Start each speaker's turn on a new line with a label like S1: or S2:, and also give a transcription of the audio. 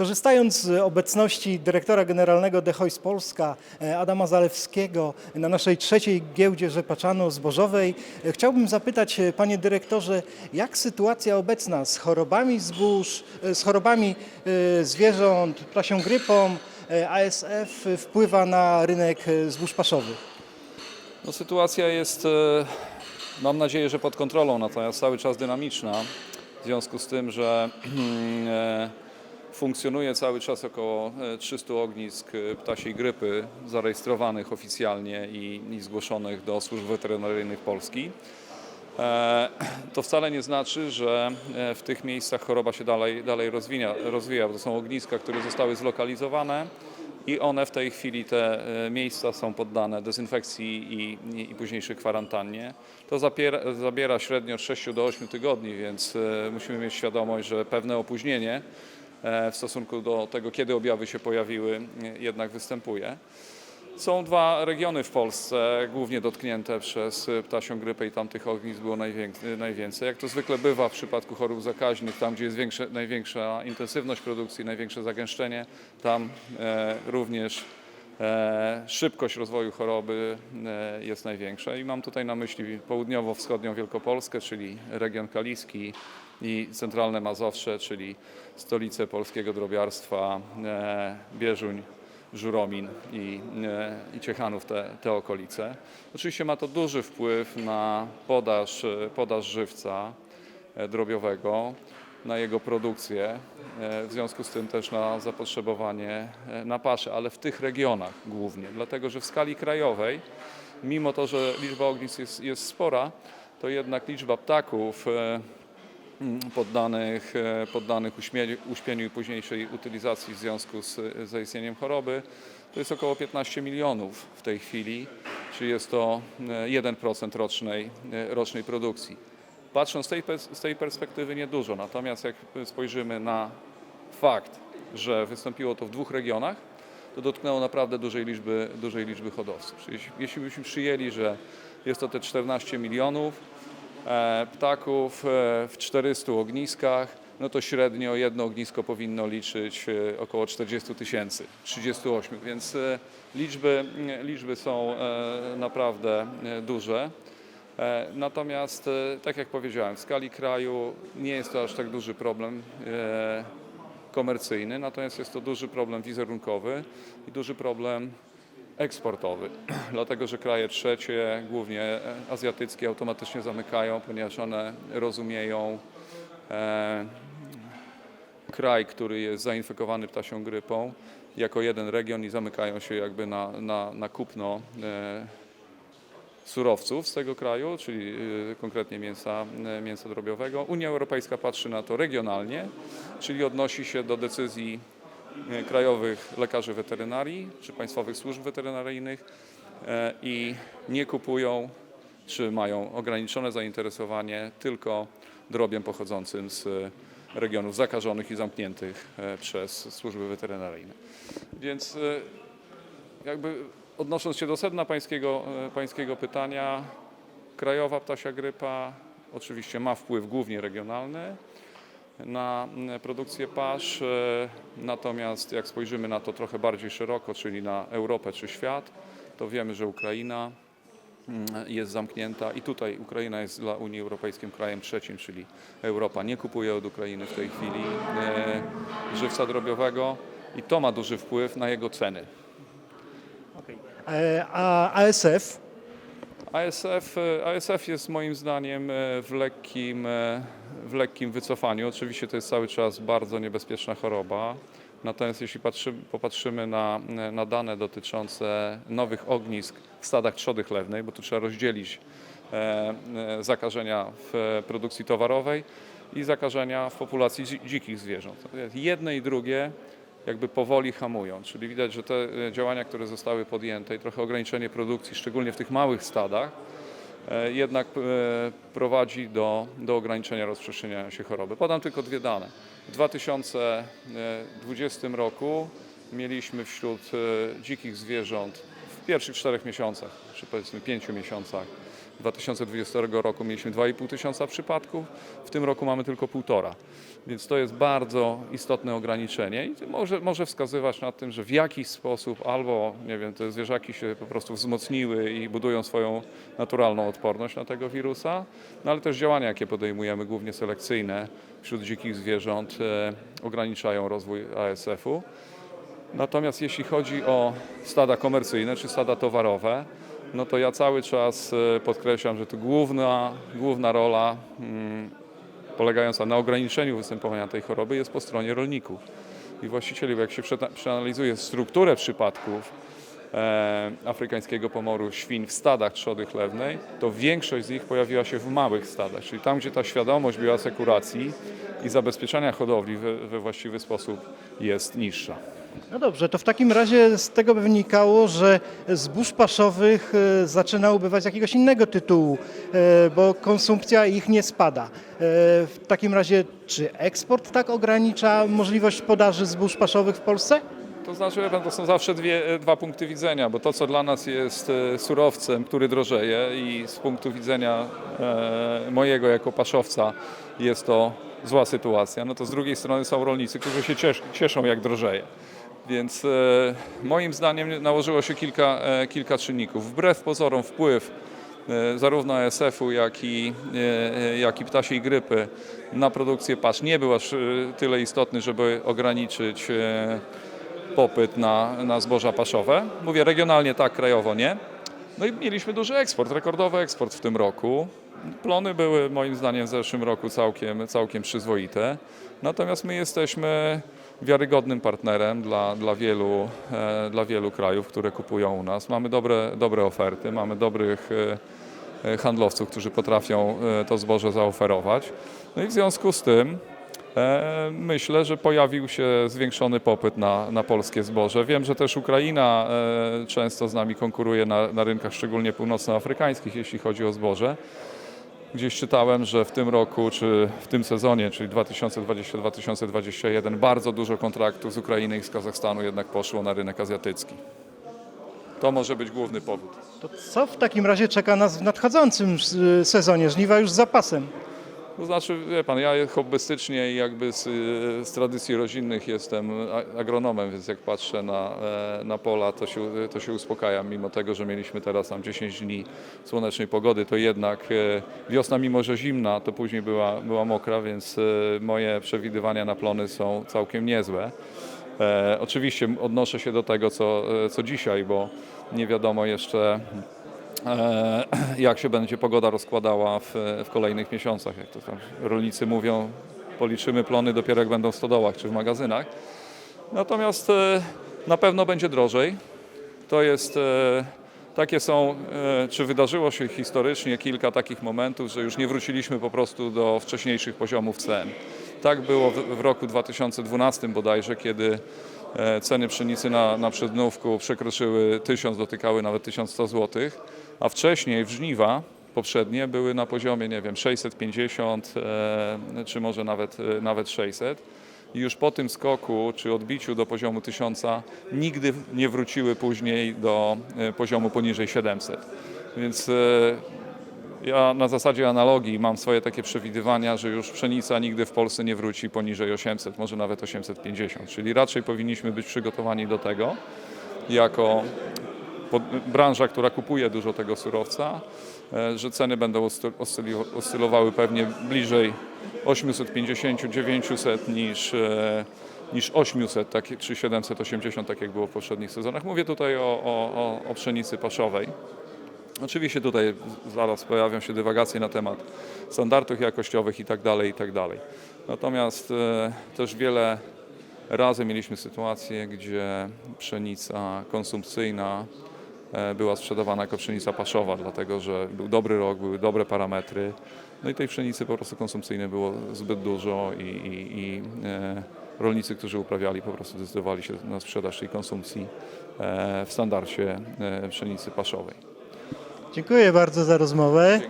S1: Korzystając z obecności dyrektora generalnego Dehois Polska, e, Adama Zalewskiego, na naszej trzeciej giełdzie rzepaczano-zbożowej, e, chciałbym zapytać, e, panie dyrektorze, jak sytuacja obecna z chorobami zbóż, z chorobami zwierząt, prasią grypą, ASF wpływa na rynek zbóż paszowych?
S2: No, sytuacja jest, mam nadzieję, że pod kontrolą, natomiast cały czas dynamiczna. W związku z tym, że funkcjonuje cały czas około e, 300 ognisk e, ptasiej grypy zarejestrowanych oficjalnie i, i zgłoszonych do służb weterynaryjnych Polski. E, To wcale nie znaczy, że e, w tych miejscach choroba się dalej, dalej rozwija, rozwija, to są ogniska, które zostały zlokalizowane i one w tej chwili, te e, miejsca są poddane dezynfekcji i, i, późniejszej kwarantannie. To zabiera, średnio od 6 do 8 tygodni, więc e, musimy mieć świadomość, że pewne opóźnienie e, w stosunku do tego, kiedy objawy się pojawiły, e, jednak występuje. Są dwa regiony w Polsce, głównie dotknięte przez ptasią grypę i tam tych ognisk było najwięcej. Jak to zwykle bywa w przypadku chorób zakaźnych, tam gdzie jest większe, największa intensywność produkcji, największe zagęszczenie, tam e, również e, szybkość rozwoju choroby e, jest największa. I mam tutaj na myśli południowo-wschodnią Wielkopolskę, czyli region kaliski i centralne Mazowsze, czyli stolicę polskiego drobiarstwa e, Bieżuń, Żuromin i, e, i Ciechanów, te, te okolice. Oczywiście ma to duży wpływ na podaż, e, podaż żywca drobiowego, na jego produkcję, w związku z tym też na zapotrzebowanie na paszę, ale w tych regionach głównie, dlatego że w skali krajowej, mimo to, że liczba ognisk jest, jest spora, to jednak liczba ptaków poddanych, e, poddanych uśpieniu i późniejszej utylizacji w związku z e, zaistnieniem choroby, to jest około 15 milionów w tej chwili, czyli jest to e, 1% rocznej, e, rocznej produkcji. Patrząc z tej, z tej perspektywy niedużo, natomiast jak spojrzymy na fakt, że wystąpiło to w dwóch regionach, to dotknęło naprawdę dużej liczby, dużej liczby hodowców. Czyli jeśli- byśmy przyjęli, że jest to te 14 milionów, ptaków e, w 400 ogniskach, no to średnio jedno ognisko powinno liczyć e, około 40 tysięcy, 38, więc e, liczby, e, liczby są e, naprawdę e, duże. E, Natomiast, e, tak jak powiedziałem, w skali kraju nie jest to aż tak duży problem e, komercyjny, natomiast jest to duży problem wizerunkowy i duży problem eksportowy, dlatego że kraje trzecie, głównie e, azjatyckie, automatycznie zamykają, ponieważ one rozumieją e, kraj, który jest zainfekowany ptasią grypą, jako jeden region i zamykają się jakby na, na, na kupno e, surowców z tego kraju, czyli y, konkretnie mięsa, y, mięsa drobiowego. Unia Europejska patrzy na to regionalnie, czyli odnosi się do decyzji krajowych lekarzy weterynarii czy państwowych służb weterynaryjnych e, i nie kupują czy mają ograniczone zainteresowanie tylko drobiem pochodzącym z regionów zakażonych i zamkniętych e, przez służby weterynaryjne. Więc e, jakby odnosząc się do sedna pańskiego, e, pańskiego pytania, krajowa ptasia grypa oczywiście ma wpływ głównie regionalny na mm, produkcję pasz, e, natomiast jak spojrzymy na to trochę bardziej szeroko, czyli na Europę czy świat, to wiemy, że Ukraina mm, jest zamknięta i tutaj Ukraina jest dla Unii Europejskiej krajem trzecim, czyli Europa nie kupuje od Ukrainy w tej chwili e, żywca drobiowego i to ma duży wpływ na jego ceny.
S1: E, A ASF?
S2: ASF, e, ASF jest moim zdaniem e, w lekkim, e, w lekkim wycofaniu. Oczywiście to jest cały czas bardzo niebezpieczna choroba. Natomiast jeśli patrzy, popatrzymy na, na dane dotyczące nowych ognisk w stadach trzody chlewnej, bo tu trzeba rozdzielić e, zakażenia w produkcji towarowej i zakażenia w populacji dzi- dzikich zwierząt. Jedne i drugie jakby powoli hamują, czyli widać, że te e, działania, które zostały podjęte i trochę ograniczenie produkcji, szczególnie w tych małych stadach, e, jednak e, prowadzi do, do ograniczenia rozprzestrzeniania się choroby. Podam tylko dwie dane. W 2020 roku mieliśmy wśród dzikich zwierząt w pierwszych czterech miesiącach, czy powiedzmy pięciu miesiącach 2020 roku mieliśmy 2,5 tysiąca przypadków, w tym roku mamy tylko półtora. Więc to jest bardzo istotne ograniczenie i może, może wskazywać na tym, że w jakiś sposób albo, nie wiem, te zwierzaki się po prostu wzmocniły i budują swoją naturalną odporność na tego wirusa, no ale też działania, jakie podejmujemy, głównie selekcyjne wśród dzikich zwierząt, e, ograniczają rozwój ASF-u. Natomiast jeśli chodzi o stada komercyjne czy stada towarowe, no to ja cały czas e, podkreślam, że tu główna, główna rola mm, polegająca na ograniczeniu występowania tej choroby jest po stronie rolników i właścicieli. Bo jak się przeanalizuje strukturę przypadków e, afrykańskiego pomoru świń w stadach trzody chlewnej, to większość z nich pojawiła się w małych stadach, czyli tam, gdzie ta świadomość bioasekuracji i zabezpieczania hodowli we właściwy sposób jest niższa.
S1: No dobrze, to w takim razie z tego by wynikało, że zbóż paszowych e, zaczyna ubywać jakiegoś innego tytułu, e, bo konsumpcja ich nie spada. E, W takim razie, czy eksport tak ogranicza możliwość podaży zbóż paszowych w Polsce?
S2: To znaczy, to są zawsze dwie, dwa punkty widzenia, bo to, co dla nas jest surowcem, który drożeje i z punktu widzenia mojego jako paszowca jest to zła sytuacja, no to z drugiej strony są rolnicy, którzy się ciesz, cieszą, jak drożeje. Więc e, moim zdaniem nałożyło się kilka, e, kilka czynników. Wbrew pozorom wpływ e, zarówno ASF-u, jak i, jak i ptasiej grypy na produkcję pasz nie był aż tyle istotny, żeby ograniczyć popyt na, na zboża paszowe. Mówię regionalnie tak, krajowo nie. No i mieliśmy duży eksport, rekordowy eksport w tym roku. Plony były moim zdaniem w zeszłym roku całkiem, całkiem przyzwoite. Natomiast my jesteśmy wiarygodnym partnerem dla, dla, wielu, e, dla wielu krajów, które kupują u nas. Mamy dobre, dobre oferty, mamy dobrych e, e, handlowców, którzy potrafią to zboże zaoferować. No i w związku z tym Myślę, że pojawił się zwiększony popyt na, na polskie zboże. Wiem, że też Ukraina e, często z nami konkuruje na, na rynkach, szczególnie północnoafrykańskich, jeśli chodzi o zboże. Gdzieś czytałem, że w tym roku, czy w tym sezonie, czyli 2020-2021, bardzo dużo kontraktów z Ukrainy i z Kazachstanu jednak poszło na rynek azjatycki. To może być główny powód.
S1: To co w takim razie czeka nas w nadchodzącym e, sezonie? Żniwa już z zapasem.
S2: To znaczy, wie pan, ja hobbystycznie i jakby z, z tradycji rodzinnych jestem agronomem, więc jak patrzę na, e, na pola, to się, to się uspokajam. Mimo tego, że mieliśmy teraz tam 10 dni słonecznej pogody, to jednak e, wiosna, mimo że zimna, to później była, była mokra, więc e, moje przewidywania na plony są całkiem niezłe. Oczywiście odnoszę się do tego, co, co dzisiaj, bo nie wiadomo jeszcze jak się będzie pogoda rozkładała w, w kolejnych miesiącach. Jak to tam rolnicy mówią, policzymy plony dopiero jak będą w stodołach czy w magazynach. Natomiast e, na pewno będzie drożej. To jest, e, takie są, e, czy wydarzyło się historycznie kilka takich momentów, że już nie wróciliśmy po prostu do wcześniejszych poziomów cen. Tak było w, roku 2012 bodajże, kiedy e, ceny pszenicy na, na przednówku przekroczyły 1000, dotykały nawet 1100 zł, a wcześniej w żniwa poprzednie były na poziomie, nie wiem, 650 e, czy może nawet, e, nawet 600 i już po tym skoku czy odbiciu do poziomu 1000 nigdy nie wróciły później do e, poziomu poniżej 700. Więc ja na zasadzie analogii mam swoje takie przewidywania, że już pszenica nigdy w Polsce nie wróci poniżej 800, może nawet 850, czyli raczej powinniśmy być przygotowani do tego jako branża, która kupuje dużo tego surowca, e, że ceny będą oscylowały pewnie bliżej 850-900 niż, e, niż 800 tak, czy 780, tak jak było w poprzednich sezonach. Mówię tutaj o, o, o, pszenicy paszowej. Oczywiście tutaj zaraz pojawią się dywagacje na temat standardów jakościowych i tak dalej, i tak dalej. Natomiast e, też wiele razy mieliśmy sytuację, gdzie pszenica konsumpcyjna była sprzedawana jako pszenica paszowa, dlatego że był dobry rok, były dobre parametry. No i tej pszenicy po prostu konsumpcyjnej było zbyt dużo i, i, i e, rolnicy, którzy uprawiali, po prostu zdecydowali się na sprzedaż tej konsumpcji e, w standardzie e, pszenicy paszowej.
S1: Dziękuję bardzo za rozmowę.